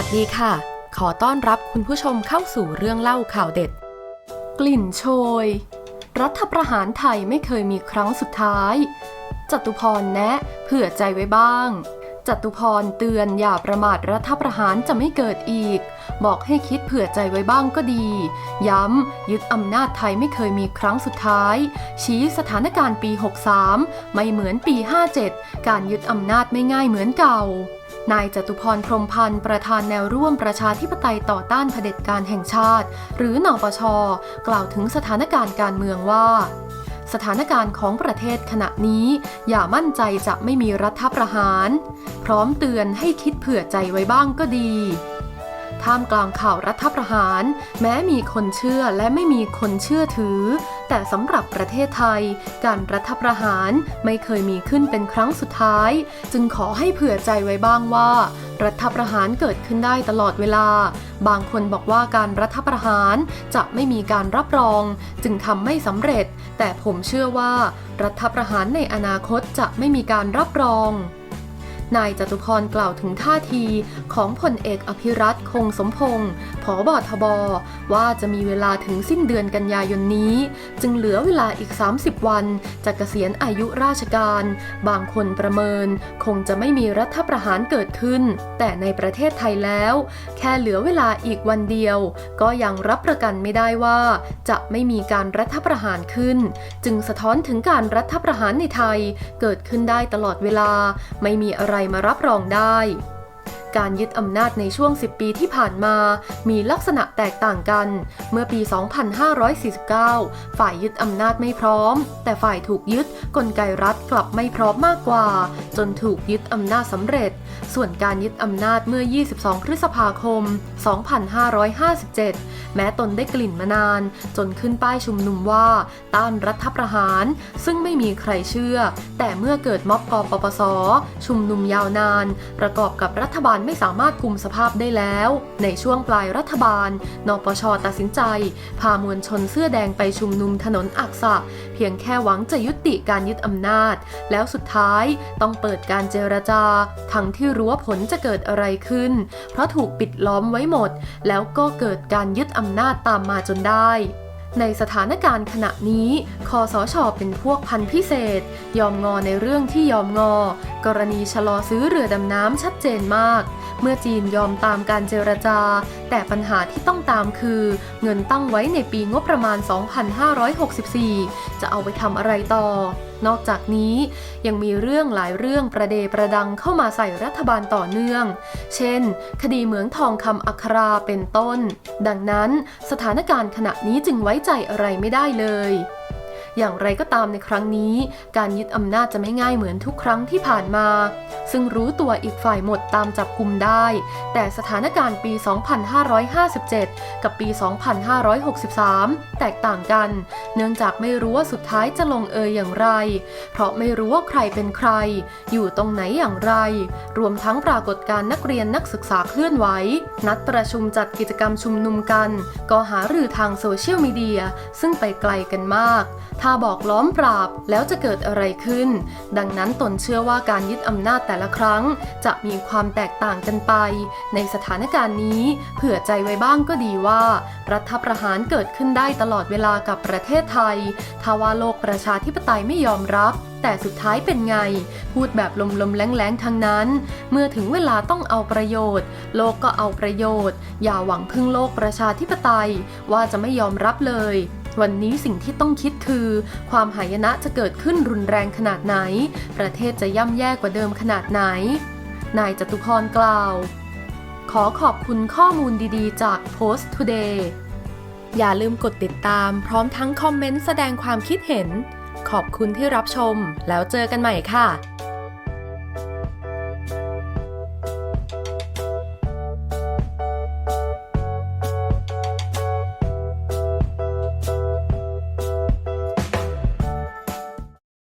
ัสดีค่ะ ขอต้อนรับคุณผู้ชมเข้าสู่เรื่องเล่าข่าวเด็ด กลิ่นโชย รัฐประหารไทยไม่เคยมีครั้งสุดท้าย จตุพรแนะเผื่อใจไว้บ้าง จตุพรเตือนอย่าประมาทรัฐประหารจะไม่เกิดอีก บอกให้คิดเผื่อใจไว้บ้างก็ดี ย้ำยึดอำนาจไทยไม่เคยมีครั้งสุดท้าย ชี้สถานการณ์ปี 63 ไม่เหมือนปี 57 การยึดอำนาจไม่ง่ายเหมือนเก่า นายจตุพรพรมพันธ์ประธานแนวร่วมประชาธิปไตยต่อต้านเผด็จการแห่งชาติ หรือนปช กล่าวถึงสถานการณ์การเมืองว่าสถานการณ์ของประเทศขณะนี้ อย่ามั่นใจจะไม่มีรัฐประหาร พร้อมเตือนให้คิดเผื่อใจไว้บ้างก็ดี ท่ามกลางข่าวรัฐประหาร แม้มีคนเชื่อและไม่มีคนเชื่อถือ แต่สำหรับประเทศไทย การรัฐประหารไม่เคยมีขึ้นเป็นครั้งสุดท้าย จึงขอให้เผื่อใจไว้บ้างว่า รัฐประหารเกิดขึ้นได้ตลอดเวลา บางคนบอกว่าการรัฐประหารจะไม่มีการรับรอง จึงทำไม่สำเร็จ แต่ผมเชื่อว่า รัฐประหารในอนาคตจะไม่มีการรับรอง นายจตุพรกล่าวถึงท่าทีของพลเอกอภิรัตคงสมพงศ์ผอบอทบ ว่าจะมีเวลาถึงสิ้นเดือนกันยายนนี้ จึงเหลือเวลาอีก 30 วันจะเกษียณอายุราชการ บางคนประเมิน คงจะไม่มีรัฐประหารเกิดขึ้น แต่ในประเทศไทยแล้ว แค่เหลือเวลาอีกวันเดียว ก็ยังรับประกันไม่ได้ว่า จะไม่มีการรัฐประหารขึ้น จึงสะท้อนถึงการรัฐประหารในไทย เกิดขึ้นได้ตลอดเวลาไม่มีอะไรมารับรองได้ การยึดอำนาจในช่วง 10 ปีที่ผ่านมา มีลักษณะแตกต่างกัน เมื่อปี 2549 ฝ่ายยึดอำนาจไม่พร้อม แต่ฝ่ายถูกยึดกลไกรัฐกลับไม่พร้อมมากกว่า จนถูกยึดอำนาจสำเร็จ ส่วนการยึดอำนาจเมื่อ 22 พฤษภาคม 2557 แม้ตนได้กลิ่นมานาน จนขึ้นป้ายชุมนุมว่า ต้านรัฐประหาร ซึ่งไม่มีใครเชื่อ แต่เมื่อเกิดม็อบกปปส ชุมนุมยาวนาน ประกอบกับรัฐบาลไม่สามารถคุมสภาพได้แล้ว ในช่วงปลายรัฐบาล นปชตัดสินใจ พามวลชนเสื้อแดงไปชุมนุมถนนอักษะ เพียงแค่หวังจะยุติการยึดอำนาจ แล้วสุดท้ายต้องเปิดการเจรจา ทั้งที่รู้ว่าผลจะเกิดอะไรขึ้น เพราะถูกปิดล้อมไว้หมด แล้วก็เกิดการยึดอำนาจตามมาจนได้ ในสถานการณ์ขณะนี้คอสชเป็นพวกพันพิเศษ ยอมงอในเรื่องที่ยอมงอ กรณีชะลอซื้อเรือดำน้ำชัดเจนมาก เมื่อจีนยอมตามการเจรจา แต่ปัญหาที่ต้องตามคือ เงินตั้งไว้ในปีงบประมาณ 2564 จะเอาไปทำอะไรต่อ นอกจากนี้ยังมีเรื่องหลายเรื่องประเดประดังเข้ามาใส่รัฐบาลต่อเนื่อง เช่น คดีเหมืองทองคำอัคราเป็นต้น ดังนั้นสถานการณ์ขณะนี้จึงไว้ใจอะไรไม่ได้เลย อย่างไรก็ตามในครั้งนี้ การยึดอำนาจจะไม่ง่ายเหมือนทุกครั้งที่ผ่านมา ซึ่งรู้ตัวอีกฝ่ายหมดตามจับกลุ่มได้ แต่สถานการณ์ปี 2557 กับปี 2563 แตกต่างกัน เนื่องจากไม่รู้ว่าสุดท้ายจะลงเอยอย่างไร เพราะไม่รู้ว่าใครเป็นใคร อยู่ตรงไหนอย่างไร รวมทั้งปรากฏการณ์นักเรียนนักศึกษาเคลื่อนไหว นัดประชุมจัดกิจกรรมชุมนุมกัน ก็หารือทางโซเชียลมีเดียซึ่งไปไกลกันมากถ้าบอกล้อมปราบแล้วจะเกิดอะไรขึ้น ดังนั้นตนเชื่อว่าการยึดอำนาจแต่ละครั้ง จะมีความแตกต่างกันไป ในสถานการณ์นี้ เผื่อใจไว้บ้างก็ดีว่า รัฐประหารเกิดขึ้นได้ตลอดเวลากับประเทศไทยถ้าว่าโลกประชาธิปไตยไม่ยอมรับแต่สุดท้ายเป็นไง พูดแบบลมๆแรงๆทั้งนั้น เมื่อถึงเวลาต้องเอาประโยชน์ โลกก็เอาประโยชน์ อย่าหวังพึ่งโลกประชาธิปไตย ว่าจะไม่ยอมรับเลย วันนี้สิ่งที่ต้องคิดคือ ความหายนะจะเกิดขึ้นรุนแรงขนาดไหน ประเทศจะย่ำแย่กว่าเดิมขนาดไหน นายจตุพรกล่าว ขอขอบคุณข้อมูลดีๆ จาก Post Today อย่าลืมกดติดตามพร้อมทั้งคอมเมนต์แสดงความคิดเห็น ขอบคุณที่รับชม แล้วเจอกันใหม่ค่ะ